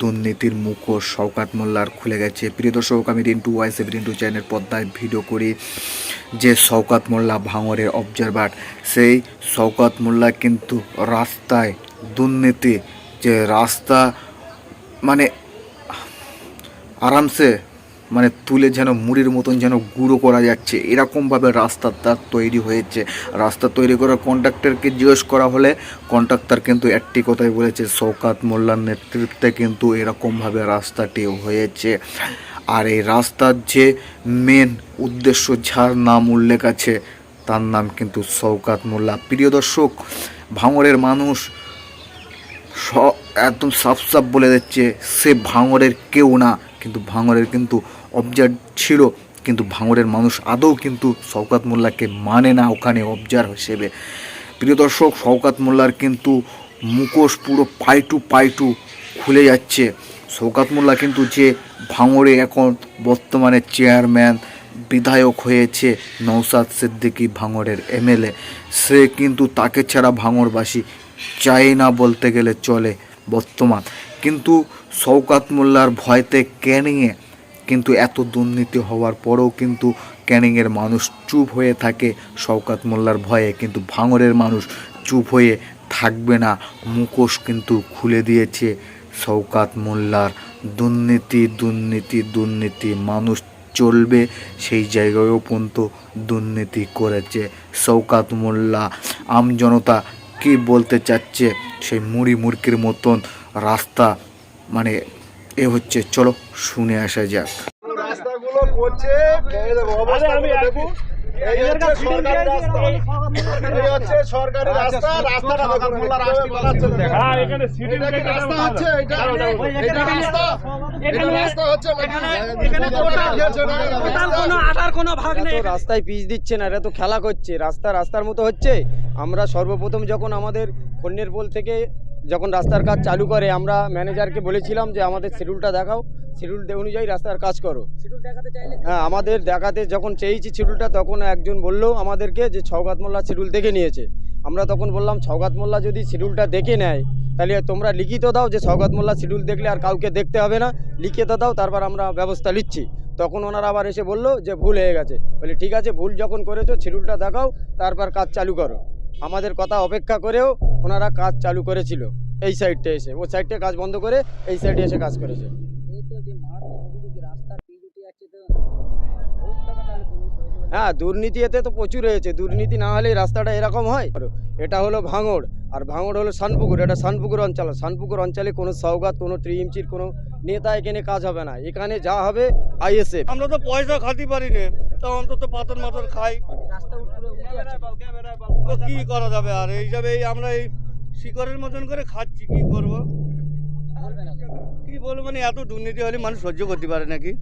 দুর্নীতির মুখোশ শওকাত মোল্লার খুলে গেছে। প্রিয় দর্শক, আমি রিন্টু ওয়াইস রিন্টু চ্যানেল পদ্মায় ভিডিও করি যে শওকাত মোল্লা ভাঙরের অবজারভার সেই শওকাত মোল্লা কিন্তু রাস্তায় দুর্নীতি, যে রাস্তা মানে আরামসে মানে তুলে যেন মুড়ির মতন যেন গুঁড়ো করা যাচ্ছে। এরকমভাবে রাস্তা তার তৈরি হয়েছে। রাস্তা তৈরি করা কন্ট্রাক্টরকে জিজ্ঞেস করা হলে কন্ট্রাক্টর কিন্তু একটি কথাই বলেছে শওকাত মোল্লার নেতৃত্বে কিন্তু এরকমভাবে রাস্তাটি হয়েছে। আর এই রাস্তার যে মেন উদ্দেশ্য যার নাম উল্লেখ আছে, তার নাম কিন্তু শওকাত মোল্লা। প্রিয় দর্শক ভাঙরের মানুষ স- একদম সাফ সাফ বলে দিচ্ছে, সে ভাঙরের কেউ না। কিন্তু ভাঙরের কিন্তু অবজার্ভ ছিল, কিন্তু ভাঙরের মানুষ আদৌ কিন্তু শওকাত মোল্লাকে মানে না ওখানে অবজার হিসেবে। প্রিয় দর্শক, শওকাত মোল্লার কিন্তু মুখোশ পুরো পাইটু পাইটু খুলে যাচ্ছে। শওকাত মোল্লা কিন্তু যে ভাঙরে এখন বর্তমানে চেয়ারম্যান, বিধায়ক হয়েছে নৌসাদ সিদ্দিকী ভাঙরের এমএলএ, সে কিন্তু তাকে ছাড়া ভাঙরবাসী চাই না বলতে গেলে চলে বর্তমান। কিন্তু শওকাত মোল্লার ভয়তে ক্যানিংয়ে কিন্তু এত দুর্নীতি হওয়ার পরেও কিন্তু ক্যানিংয়ের মানুষ চুপ হয়ে থাকে। শওকাত মোল্লার ভয়ে কিন্তু ভাঙরের মানুষ চুপ হয়ে থাকবে না। মুখোশ কিন্তু খুলে দিয়েছে শওকাত মোল্লার। দুর্নীতি দুর্নীতি দুর্নীতি, মানুষ চলবে সেই জায়গায়ও পর্যন্ত দুর্নীতি করেছে শওকাত মোল্লা। আম জনতা কি বলতে চাচ্ছে? সেই মুড়ি মুড়কির মতন রাস্তা মানে এ হচ্ছে চলো শুনে আসা যাক। রাস্তাগুলো করছে। হ্যাঁ রাস্তায় পিচ দিচ্ছে না এটা তো খেলা করছে। রাস্তা রাস্তার মতো হচ্ছে। আমরা সর্বপ্রথম যখন আমাদের কন্যের পোল থেকে যখন রাস্তার কাজ চালু করে আমরা ম্যানেজারকে বলেছিলাম যে আমাদের শিডিউলটা দেখাও। শিডিউল অনুযায়ী রাস্তার কাজ করো। হ্যাঁ আমাদের দেখাতে যখন চেয়েছি শিডিউলটা তখন একজন বলল আমাদেরকে যে ছৌগাত মোল্লা শিডিউল দেখে নিয়েছে। আমরা তখন বললাম ছৌগাত মোল্লা যদি শিডিউলটা দেখে নেয় তাহলে তোমরা লিখিত দাও যে সৌগাত মোল্লা শিডিউল দেখলে আর কাউকে দেখতে হবে না। লিখিত দাও তারপর আমরা ব্যবস্থা নিচ্ছি। তখন ওনারা আবার এসে বলল যে ভুল হয়ে গেছে। বলি ঠিক আছে ভুল যখন করেছ শিডিউলটা দেখাও তারপর কাজ চালু করো। আমাদের কথা অপেক্ষা করেও ওনারা কাজ চালু করেছিল। এই সাইডটা এসে। ও সাইডটা কাজ বন্ধ করে এই সাইডে এসে কাজ করেছে। হ্যাঁ দুর্নীতি এতে তো প্রচুর হয়েছে। দুর্নীতি না হলে রাস্তাটা এরকম হয়? এটা হলো ভাঙড়। আর ভাঙড় হলো শানপুকুর এটা শানপুকুর অঞ্চল। শানপুকুর অঞ্চলে কোনো সৌগাত কোনো ত্রিইমচির কোনো নেতা এখানে কাজ হবে না। এখানে যা হবে আইএসএফ। আমরা তো পয়সা খাতে পারি না তো অন্তত পাতন মাতন খাই। কি করা যাবে আর? এই আমরা এই শিকড়ের মতন করে খাচ্ছি কি করব? কি বলব মানে এত দুর্নীতি হলে মানুষ সহ্য করতে পারে নাকি?